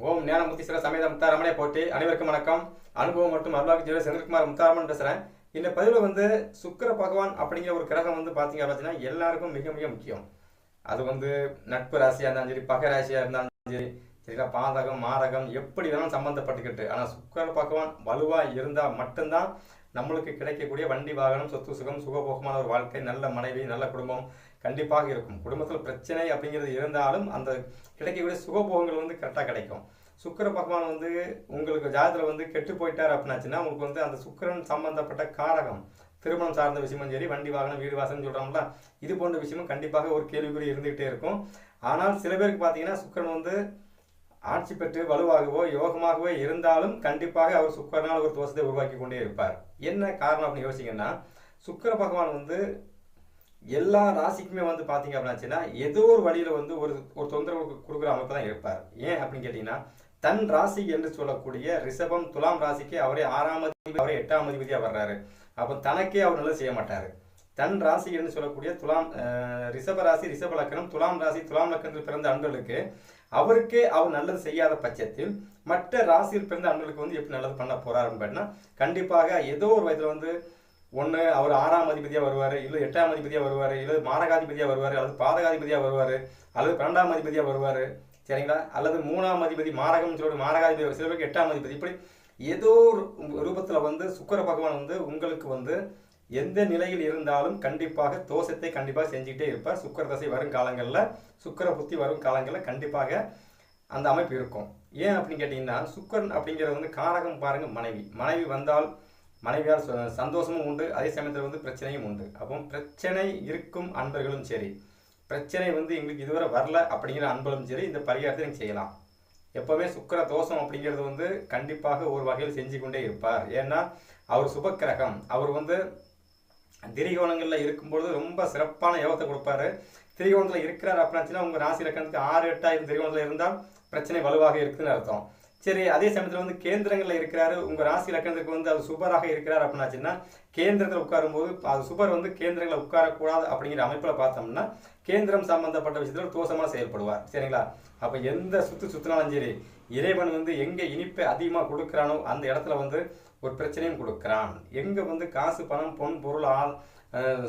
ஓம் ஞானமுத்தீஸ்வர சமேத முத்தாரமனே போட்டி அனைவருக்கும் வணக்கம். அனுபவம் மற்றும் அருளாக்கு ஜீவர் செந்தில்குமார் முத்தாரமன் பேசுகிறேன் இந்த பதிவில் வந்து சுக்கர பகவான் அப்படிங்கிற ஒரு கிரகம் வந்து பார்த்தீங்க அப்படின்னா எல்லாருக்கும் மிக மிக முக்கியம். அது வந்து நட்பு ராசியாக இருந்தாலும் சரி பகை ராசியாக இருந்தாலும் சரி சரிங்களா? பாதகம் மாரகம் எப்படி வேணாலும் சம்மந்தப்பட்டுக்கிட்டு ஆனால் சுக்கர பகவான் வலுவாக இருந்தால் மட்டும்தான் நம்மளுக்கு கிடைக்கக்கூடிய வண்டி வாகனம் சொத்து சுகம் சுகபோகமான ஒரு வாழ்க்கை நல்ல மனைவி நல்ல குடும்பம் கண்டிப்பாக இருக்கும். குடும்பத்தில் பிரச்சனை அப்படிங்கிறது இருந்தாலும் அந்த கிடைக்கக்கூடிய சுகபோகங்கள் வந்து கரெக்டாக கிடைக்கும். சுக்கிர பகவான் வந்து உங்களுக்கு ஜாதத்தில் வந்து கெட்டு போயிட்டார் அப்படின்னாச்சுன்னா உங்களுக்கு வந்து அந்த சுக்கிரன் சம்பந்தப்பட்ட காரகம் திருமணம் சார்ந்த விஷயமும் சரி வண்டி வாகனம் வீடு வாசல்னு சொல்கிறோம்ல இது போன்ற விஷயமும் கண்டிப்பாக ஒரு கேள்விக்குறி இருந்துகிட்டே இருக்கும். ஆனால் சில பேருக்கு பார்த்தீங்கன்னா சுக்கிரன் வந்து ஆட்சி பெற்று வலுவாகவோ யோகமாகவோ இருந்தாலும் கண்டிப்பாக அவர் சுக்கரனால் ஒரு தோஷத்தை உருவாக்கி கொண்டே இருப்பார். என்ன காரணம் அப்படின்னு யோசிங்கன்னா சுக்கிர பகவான் வந்து எல்லா ராசிக்குமே வந்து பார்த்தீங்க அப்படின்னாச்சுன்னா ஏதோ ஒரு வழியில் வந்து ஒரு ஒரு தொந்தரவு கொடுக்குற அமைப்பு தான் இருப்பார். ஏன் அப்படின்னு கேட்டிங்கன்னா தன் ராசி என்று சொல்லக்கூடிய ரிஷபம் துலாம் ராசிக்கு அவரே ஆறாம் அதிபதி அவரே எட்டாம் அதிபதியாக வர்றாரு. அப்போ தனக்கே அவர் நல்லா செய்ய மாட்டார். தன் ராசி என்று சொல்லக்கூடிய துலாம் ரிஷப ராசி ரிஷப லக்கணம் துலாம் ராசி துலாம் லக்கணத்தில் பிறந்த அன்பர்களுக்கு அவருக்கே அவர் நல்லது செய்யாத பட்சத்தில் மற்ற ராசியில் பிறந்த அன்பர்களுக்கு வந்து எப்படி நல்லது பண்ண போறாருன்னு பார்த்தீங்கன்னா கண்டிப்பாக ஏதோ ஒரு வயதில் வந்து ஒன்று அவர் ஆறாம் அதிபதியாக வருவார் இல்லை எட்டாம் அதிபதியாக வருவார் இல்லை மாரகாதிபதியாக வருவார் அல்லது பாதகாதிபதியாக வருவார் அல்லது பன்னெண்டாம் அதிபதியாக வருவார் சரிங்களா? அல்லது மூணாம் அதிபதி மாரகம்னு சொல்லி மாரகாதிபதி சில பேருக்கு எட்டாம் அதிபதி இப்படி ஏதோ ஒரு ரூபத்தில் வந்து சுக்கர பகவான் வந்து உங்களுக்கு வந்து எந்த நிலையில் இருந்தாலும் கண்டிப்பாக தோஷத்தை கண்டிப்பாக செஞ்சுக்கிட்டே இருப்பார். சுக்கர தசை வரும் காலங்களில் சுக்கிர புத்தி வரும் காலங்களில் கண்டிப்பாக அந்த அமைப்பு இருக்கும். ஏன் அப்படின்னு கேட்டிங்கன்னா சுக்கரன் அப்படிங்கிறது வந்து காரகம் பாருங்கள் மனைவி. மனைவி வந்தால் மனைவியால் ச- சந்தோஷமும் உண்டு அதே சமயத்தில் வந்து பிரச்சனையும் உண்டு. அப்போ பிரச்சனை இருக்கும் அன்பர்களும் சரி. பிரச்சனை வந்து எங்களுக்கு இதுவரை வரல அப்படிங்கிற அன்பர்களும் சரி இந்த பரிகாரத்தை நீங்கள் செய்யலாம். எப்போவுமே சுக்கர தோஷம் அப்படிங்கிறது வந்து கண்டிப்பாக ஒரு வகையில் செஞ்சு கொண்டே இருப்பார். ஏன்னா அவர் சுபக்கிரகம். அவர் வந்து திரிகோணங்களில் இருக்கும்பொழுது ரொம்ப சிறப்பான யோகத்தை கொடுப்பாரு. திரிகோணத்தில் இருக்கிறார் அப்படின்னாச்சுன்னா உங்கள் ராசி லக்கணத்துக்கு ஆறு எட்டாயிரம் திரிகோணத்தில் இருந்தால் பிரச்சனை வலுவாக இருக்குதுன்னு அர்த்தம். சரி அதே சமயத்தில் வந்து கேந்திரங்களில் இருக்கிறாரு. உங்கள் ராசி லக்கணத்துக்கு வந்து அது சுபராக இருக்கிறார் அப்படின்னாச்சுன்னா கேந்திரத்தில் உட்காரும்போது அது சுபர் வந்து கேந்திரங்களில் உட்காரக்கூடாது அப்படிங்கிற அமைப்பில் பார்த்தோம்னா கேந்திரம் சம்பந்தப்பட்ட விஷயத்தில் தோஷமாக செயல்படுவார். சரிங்களா? அப்போ எந்த சுற்று சுற்றினாலும் சரி இறைவன் வந்து எங்கே இனிப்பை அதிகமாக கொடுக்குறானோ அந்த இடத்துல வந்து ஒரு பிரச்சனையும் கொடுக்குறான். எங்கே வந்து காசு பணம் பொன் பொருள் ஆள்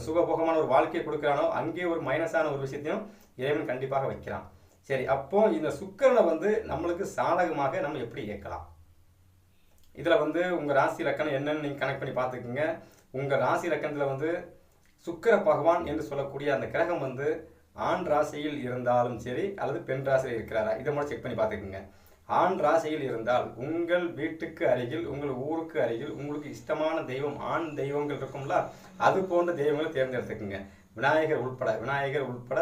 சுகபோகமான ஒரு வாழ்க்கையை கொடுக்குறானோ அங்கே ஒரு மைனஸான ஒரு விஷயத்தையும் இறைவன் கண்டிப்பாக வைக்கிறான். சரி அப்போ இந்த சுக்கிரனை வந்து நம்மளுக்கு சாதகமாக நம்ம எப்படி இயக்கலாம்? இதில் வந்து உங்கள் ராசி லக்கணம் என்னன்னு நீங்கள் கனெக்ட் பண்ணி பார்த்துக்குங்க. உங்கள் ராசி லக்கணத்தில் வந்து சுக்கிர பகவான் என்று சொல்லக்கூடிய அந்த கிரகம் வந்து ஆண் ராசியில் இருந்தாலும் சரி அல்லது பெண் ராசியில் இருக்கிறாரா? இதை மட்டும் செக் பண்ணி பார்த்துக்குங்க. ஆண் ராசியில் இருந்தால் உங்கள் வீட்டுக்கு அருகில் உங்கள் ஊருக்கு அருகில் உங்களுக்கு இஷ்டமான தெய்வம் ஆண் தெய்வங்கள் இருக்கும்ல அது போன்ற தெய்வங்களை தேர்ந்தெடுத்துக்குங்க. விநாயகர் உள்பட விநாயகர் உள்பட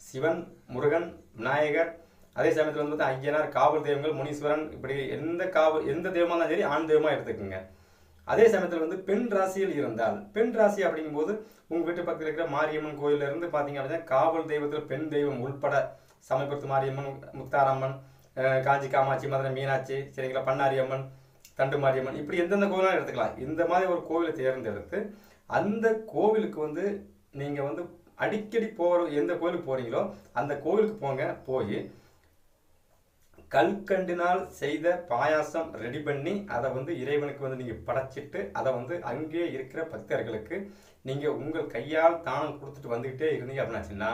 சிவன் முருகன் விநாயகர் அதே சமயத்தில் வந்து பார்த்தா ஐயனார் காவல் தெய்வங்கள் முனீஸ்வரன் இப்படி எந்த காவல் எந்த தெய்வமாக இருந்தாலும் சரி ஆண் தெய்வமாக எடுத்துக்கோங்க. அதே சமயத்தில் வந்து பெண் ராசியில் இருந்தால் பெண் ராசி அப்படிங்கும்போது உங்கள் வீட்டு பக்கத்தில் இருக்கிற மாரியம்மன் கோயிலிருந்து இருந்து பார்த்தீங்க அப்படின்னா காவல் தெய்வத்தில் பெண் தெய்வம் உள்பட சமயபுரத்து மாரியம்மன் முத்தாரம்மன் காஞ்சி காமாட்சி மதுரை மீனாட்சி சரிங்களா பண்ணாரி அம்மன் தண்டு மாரியம்மன் இப்படி எந்தெந்த கோவிலும் எடுத்துக்கலாம். இந்த மாதிரி ஒரு கோவிலை தேர்ந்தெடுத்து அந்த கோவிலுக்கு வந்து நீங்கள் வந்து அடிக்கடி போகிற எந்த கோயிலுக்கு போகிறீங்களோ அந்த கோயிலுக்கு போங்க போய் கல்கண்டினால் செய்த பாயாசம் ரெடி பண்ணி அதை வந்து இறைவனுக்கு வந்து நீங்கள் படைச்சிட்டு அதை வந்து அங்கே இருக்கிற பக்தர்களுக்கு நீங்கள் உங்கள் கையால் தானம் கொடுத்துட்டு வந்துக்கிட்டே இருந்தீங்க அப்படின்னாச்சுன்னா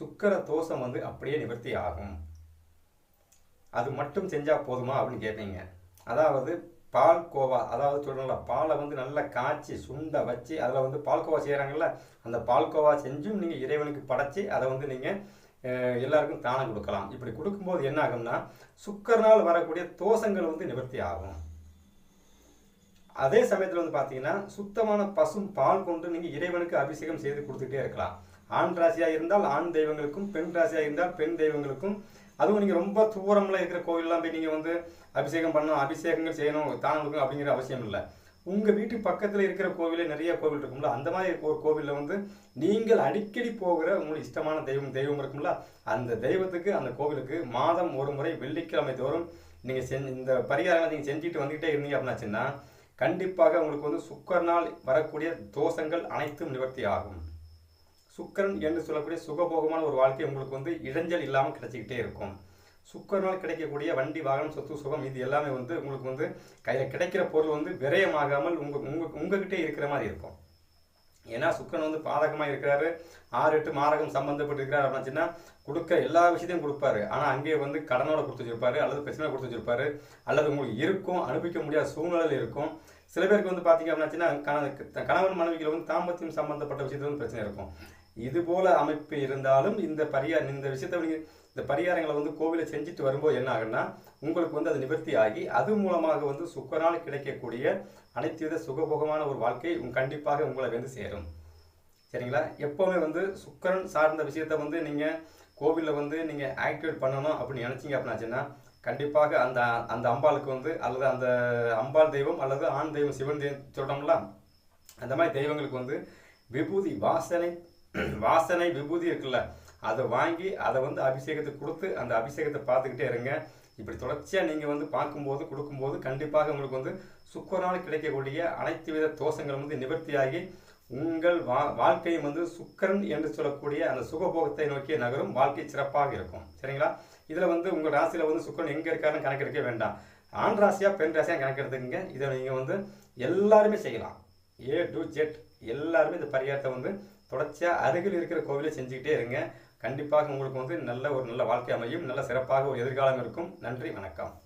சுக்கர தோஷம் வந்து அப்படியே நிவர்த்தி ஆகும். அது மட்டும் செஞ்சால் போதுமா அப்படின்னு கேட்பீங்க அதாவது பால் கோவா அதாவது சொல்லணும்ல பாலை வந்து நல்லா காய்ச்சி சுண்ட வச்சு அதில் வந்து பால்கோவா செய்கிறாங்கல்ல அந்த பால்கோவா செஞ்சும் நீங்கள் இறைவனுக்கு படைச்சி அதை வந்து நீங்கள் எல்லாருக்கும் தானம் கொடுக்கலாம். இப்படி கொடுக்கும்போது என்ன ஆகும்னா சுக்கரனால் வரக்கூடிய தோஷங்கள் வந்து நிவர்த்தி ஆகும். அதே சமயத்தில் வந்து பார்த்தீங்கன்னா சுத்தமான பசும் பால் கொண்டு நீங்கள் இறைவனுக்கு அபிஷேகம் செய்து கொடுத்துட்டே இருக்கலாம். ஆண் ராசியாக இருந்தால் ஆண் தெய்வங்களுக்கும் பெண் ராசியாக இருந்தால் பெண் தெய்வங்களுக்கும் அதுவும் நீங்கள் ரொம்ப தூரம்ல இருக்கிற கோவில்லாம் போய் நீங்கள் வந்து அபிஷேகம் பண்ணணும் அபிஷேகங்கள் செய்யணும் தானம் கொடுக்கணும் அப்படிங்கிற அவசியம் இல்லை. உங்கள் வீட்டு பக்கத்தில் இருக்கிற கோவிலே நிறைய கோவில் இருக்கும்ல அந்த மாதிரி ஒரு கோவிலில் வந்து நீங்கள் அடிக்கடி போகிற உங்களுக்கு இஷ்டமான தெய்வம் தெய்வம் இருக்கும்ல அந்த தெய்வத்துக்கு அந்த கோவிலுக்கு மாதம் ஒரு முறை வெள்ளிக்கிழமை தோறும் நீங்கள் செஞ்சு இந்த பரிகாரங்களை நீங்கள் செஞ்சுட்டு வந்துக்கிட்டே இருந்தீங்க அப்படின்னாச்சுன்னா கண்டிப்பாக உங்களுக்கு வந்து சுக்கரனால் வரக்கூடிய தோஷங்கள் அனைத்தும் நிவர்த்தி ஆகும். சுக்கரன் என்று சொல்லக்கூடிய சுகபோகமான ஒரு வாழ்க்கை உங்களுக்கு வந்து இடைஞ்சல் இல்லாமல் கிடைச்சிக்கிட்டே இருக்கும். சுக்கரனால் கிடைக்கக்கூடிய வண்டி வாகனம் சொத்து சுகம் இது எல்லாமே வந்து உங்களுக்கு வந்து கையில் கிடைக்கிற பொருள் வந்து விரயமாகாமல் உங்கள் உங்கள் உங்ககிட்டே இருக்கிற மாதிரி இருக்கும். ஏன்னா சுக்கரன் வந்து பாதகமாக இருக்கிறாரு. ஆறு எட்டு மாரகம் சம்பந்தப்பட்டு இருக்கிறாரு அப்படின்னா கொடுக்க எல்லா விஷயத்தையும் கொடுப்பாரு. ஆனால் அங்கேயே வந்து கடனோட கொடுத்து வச்சிருப்பாரு அல்லது பிரச்சனை கொடுத்து வச்சிருப்பாரு அல்லது உங்களுக்கு இருக்கும் அனுப்பிக்க முடியாத சூழ்நிலையில் இருக்கும். சில பேருக்கு வந்து பார்த்தீங்க அப்படின்னா கணவன் மனைவிகள் வந்து தாம்பத்தியம் சம்மந்தப்பட்ட விஷயத்துல வந்து பிரச்சனை இருக்கும். இது போல அமைப்பு இருந்தாலும் இந்த பரிகாரம் இந்த விஷயத்தை நீங்கள் இந்த பரிகாரங்களை வந்து கோவிலை செஞ்சுட்டு வரும்போது என்ன ஆகுன்னா உங்களுக்கு வந்து அது நிவர்த்தி ஆகி அது மூலமாக வந்து சுக்கரால் கிடைக்கக்கூடிய அனைத்து வித சுகபோகமான ஒரு வாழ்க்கை உங்க- கண்டிப்பாக உங்களை வந்து சேரும். சரிங்களா? எப்போவுமே வந்து சுக்கரன் சார்ந்த விஷயத்த வந்து நீங்கள் கோவிலில் வந்து நீங்கள் ஆக்டிவேட் பண்ணணும் அப்படின்னு நினச்சிங்க அப்படின்னாச்சுன்னா கண்டிப்பாக அந்த அந்த அம்பாளுக்கு வந்து அல்லது அந்த அம்பாள் தெய்வம் அல்லது ஆண் தெய்வம் சிவன் தெய்வம் சொல்கிறோம்ல அந்த மாதிரி தெய்வங்களுக்கு வந்து விபூதி வாசனை வாசனை விபூதி இருக்குல்ல அதை வாங்கி அதை வந்து அபிஷேகத்துக்கு கொடுத்து அந்த அபிஷேகத்தை பார்த்துக்கிட்டே இருங்க. இப்படி தொடர்ச்சியாக நீங்கள் வந்து பார்க்கும்போது கொடுக்கும்போது கண்டிப்பாக உங்களுக்கு வந்து சுக்கரனால் கிடைக்கக்கூடிய அனைத்து வித தோஷங்களும் வந்து நிவர்த்தியாகி உங்கள் வா வாழ்க்கையும் வந்து சுக்கரன் என்று சொல்லக்கூடிய அந்த சுகபோகத்தை நோக்கி நகரும் வாழ்க்கை சிறப்பாக இருக்கும். சரிங்களா? இதில் வந்து உங்கள் ராசியில் வந்து சுக்கரன் எங்கே இருக்காருன்னு கணக்கெடுக்க வேண்டாம். ஆண் ராசியாக பெண் ராசியாக கணக்கெடுத்துக்கங்க. இதை நீங்கள் வந்து எல்லாருமே செய்யலாம். ஏ டு ஜெட் எல்லாருமே இந்த பரிகாரத்தை வந்து தொடர்ச்சியாக அருகில் இருக்கிற கோவிலை செஞ்சுக்கிட்டே இருங்க. கண்டிப்பாக உங்களுக்கு வந்து நல்ல ஒரு நல்ல வாழ்க்கை அமையும். நல்ல சிறப்பாக ஒரு எதிர்காலம் இருக்கும். நன்றி வணக்கம்.